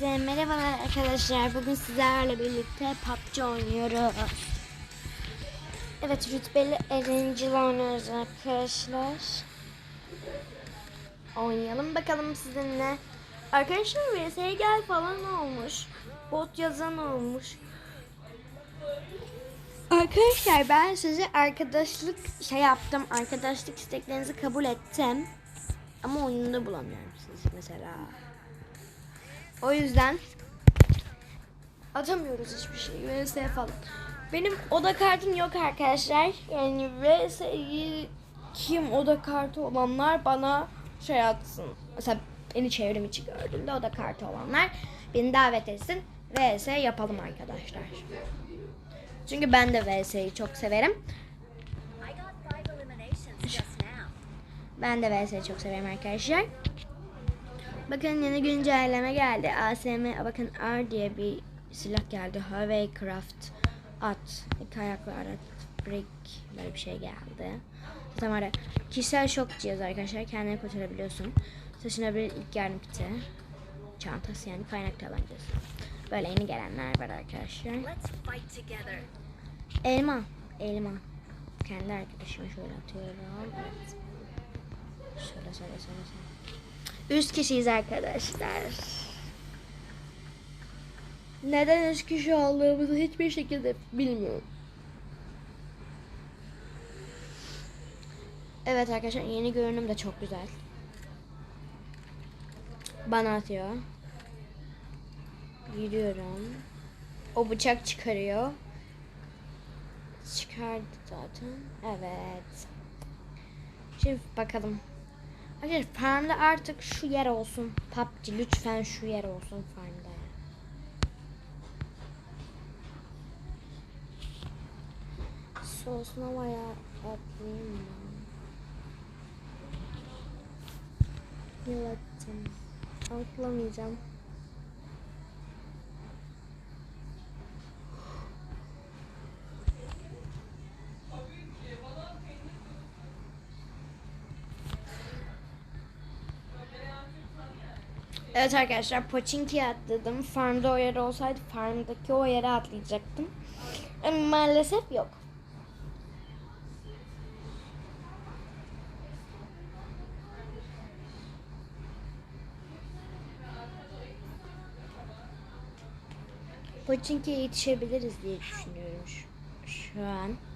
Hepinize merhabalar arkadaşlar. Bugün sizlerle birlikte PUBG oynuyoruz. Evet rütbeli Erencil oynuyoruz arkadaşlar. Oynayalım bakalım sizinle. Arkadaşlar VS'ye gel falan olmuş. Bot yazan olmuş. Arkadaşlar ben size arkadaşlık şey yaptım. Arkadaşlık isteklerinizi kabul ettim. Ama oyunda bulamıyorum sizi mesela. O yüzden atamıyoruz hiçbir şey. VS falan. Benim oda kartım yok arkadaşlar. Yani VS'yi kim oda kartı olanlar bana şey atsın. Mesela beni çevrim içi gördüğünde oda kartı olanlar beni davet etsin. VS yapalım arkadaşlar. Çünkü ben de VS'yi çok severim. Ben de VS'yi çok severim arkadaşlar. Bakın yeni güncelleme geldi. ASM bakın R diye bir silah geldi. Hovercraft at. İki ayaklı araç. Brick böyle bir şey geldi. Zaten var kişisel şok cihazı arkadaşlar. Kendini kurtarabiliyorsun. Taşınabilir ilk yardım kiti. Çantası yani kaynak tabancası. Böyle yeni gelenler var arkadaşlar. Elma. Elma. Kendi arkadaşıma şöyle atıyorum. Evet. Şöyle şöyle şöyle şöyle. Üç kişiyiz arkadaşlar. Neden üç kişi olduğumuzu hiçbir şekilde bilmiyorum. Evet arkadaşlar yeni görünüm de çok güzel. Bana atıyor. Yürüyorum. O bıçak çıkarıyor. Çıkardı zaten. Evet. Şimdi bakalım. Arkadaşlar farmda artık şu yer olsun. PUBG lütfen şu yer olsun farmda. Sosnova'ya atlayayım mı? Yıl. Atlamayacağım. Evet arkadaşlar Pochinki'ye atladım. Farmda o yer olsaydı farmdaki o yere atlayacaktım. Ama maalesef yok. Pochinki'ye yetişebiliriz diye düşünüyorum şu, şu an.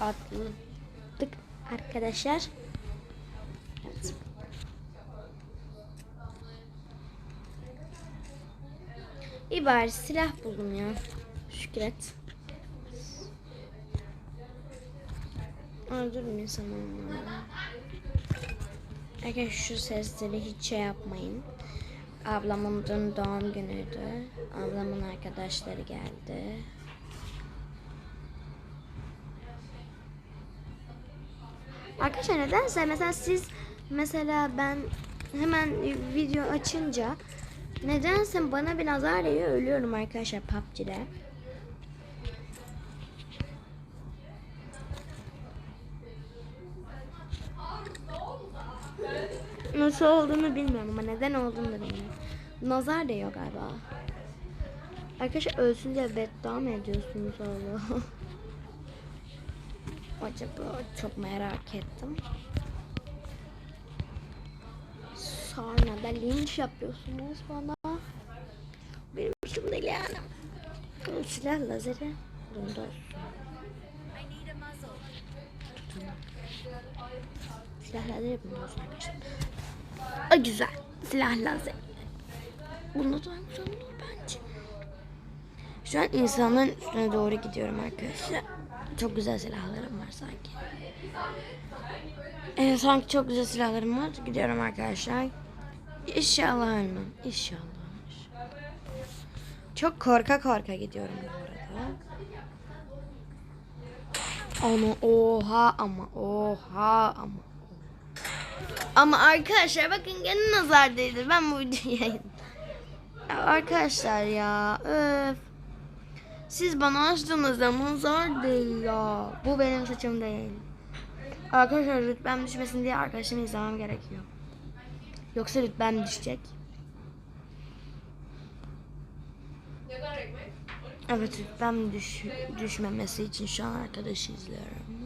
Atladık arkadaşlar. Evet. İyi bari silah buldum ya. Şükret. Öldürmeyin zamanla. Arkadaşlar şu sesleri hiç şey yapmayın. Ablamın dün doğum günüydü. Ablamın arkadaşları geldi. Arkadaşlar nedense mesela siz mesela ben hemen video açınca nedense bana bir nazar değiyor ölüyorum arkadaşlar PUBG'de. Nasıl olduğunu bilmiyorum ama neden olduğunu da bilmiyorum. Nazar değiyor galiba. Arkadaşlar ölsün diye beddua mı ediyorsunuz Allah? acaba çok merak ettim. Sonra da linç yapıyorsunuz bana. Benim işim değil yani. Silah lazeri bunda. Silah lazeri bunda olsun arkadaşlar. Ay güzel. Silah lazeri. Bunda da olur bence. Şu an insanların üstüne doğru gidiyorum arkadaşlar. Çok güzel silahlarım var sanki. Evet sanki çok güzel silahlarım var. Gidiyorum arkadaşlar. İnşallah ölmem. İnşallah. Çok korka korka gidiyorum bu arada. Ama oha ama oha ama. Ama arkadaşlar bakın gene nazar değdi. Ben bu videoyu Arkadaşlar ya öf. Siz bana açtığınız zaman zor değil ya. Bu benim saçım değil. Arkadaşlar rütbem düşmesin diye arkadaşımı izlemem gerekiyor. Yoksa rütbem düşecek. Evet rütbem düş, düşmemesi için şu an arkadaşı izliyorum.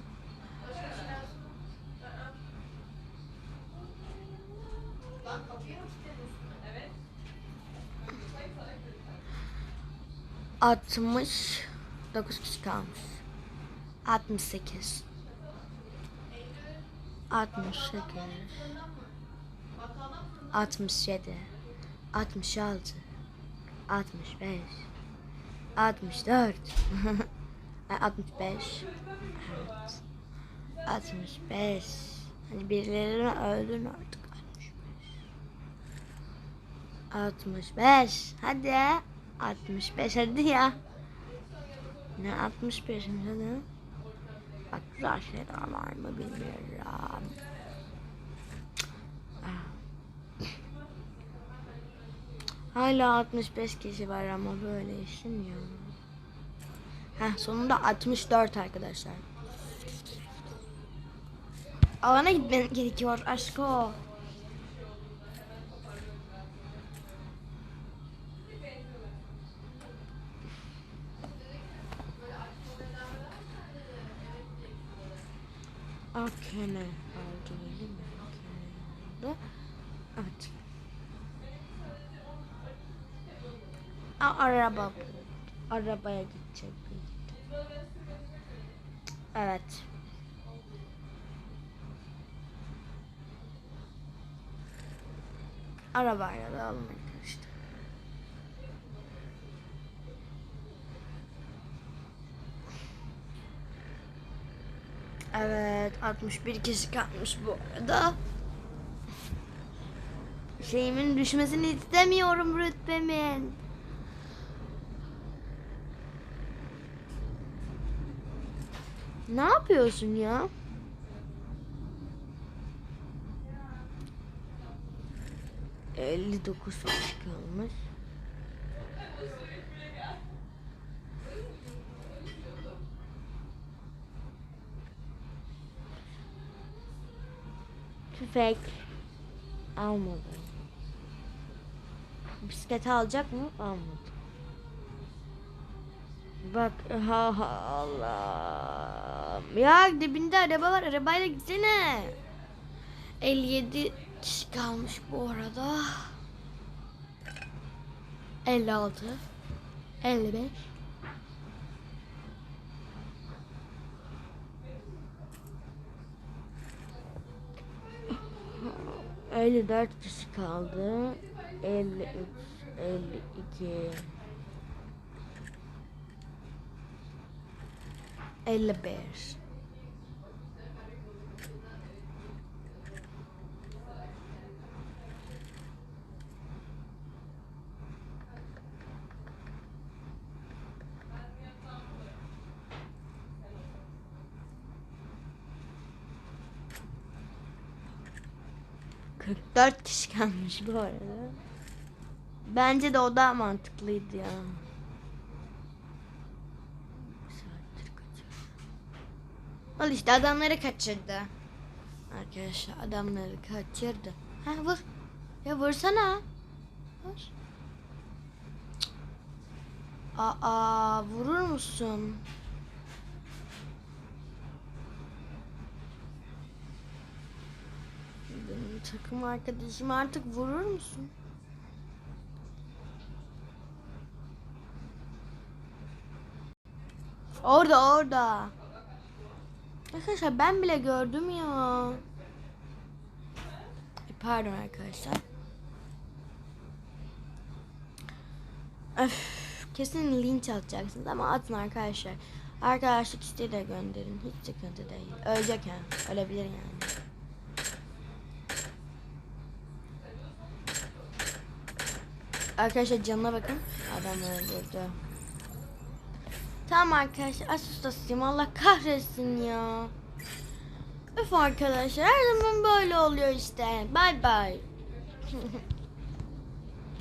Altmış dokuz kişi kalmış. Altmış sekiz. Altmış sekiz. Altmış yedi. Altmış altı. Altmış beş. 64. Ay, 65. Evet. 65. Hani birilerini öldürün artık. 65. 65. Hadi. 65 hadi ya. Ne 65 hadi. Bak güzel şeyler var mı bilmiyorum. Ah. Hala 65 kişi var ama böyle işin ya. Heh, sonunda 64 arkadaşlar. Alana gitmen gerekiyor aşko. Akene aldı değil mi? Akene aldı. Evet. Aa, araba bu. Arabaya gidecek. Evet. Arabayla da alın arkadaşlar. Evet 61 kişi kalmış bu arada. Şeyimin düşmesini istemiyorum rütbemin. Ne yapıyorsun ya? Elli dokuz kalmış. Tüfek almadı. Bisikleti alacak mı? Almadı. Bak ha ha Allah. Ya dibinde araba var. Arabayla gitsene. 57 kişi kalmış bu arada. 56 55 54 kişi kaldı. 53 52 55 44 kişi kalmış bu arada. Bence de o daha mantıklıydı ya. Al işte adamları kaçırdı. Arkadaşlar adamları kaçırdı. Ha vur. Ya vursana. Vur. Aa vurur musun? Benim takım arkadaşım artık vurur musun? Orada orada. Arkadaşlar ben bile gördüm ya. E, Pardon arkadaşlar. Öf, kesin linç atacaksınız ama atın arkadaşlar. Arkadaşlık isteği de gönderin. Hiç sıkıntı değil. Ölecek ha. Ölebilir yani. Arkadaşlar canına bakın. Adam öldürdü. Tamam arkadaşlar Asus'tasıyım. Allah kahretsin ya. Öf arkadaşlar her zaman böyle oluyor işte. Bay bay.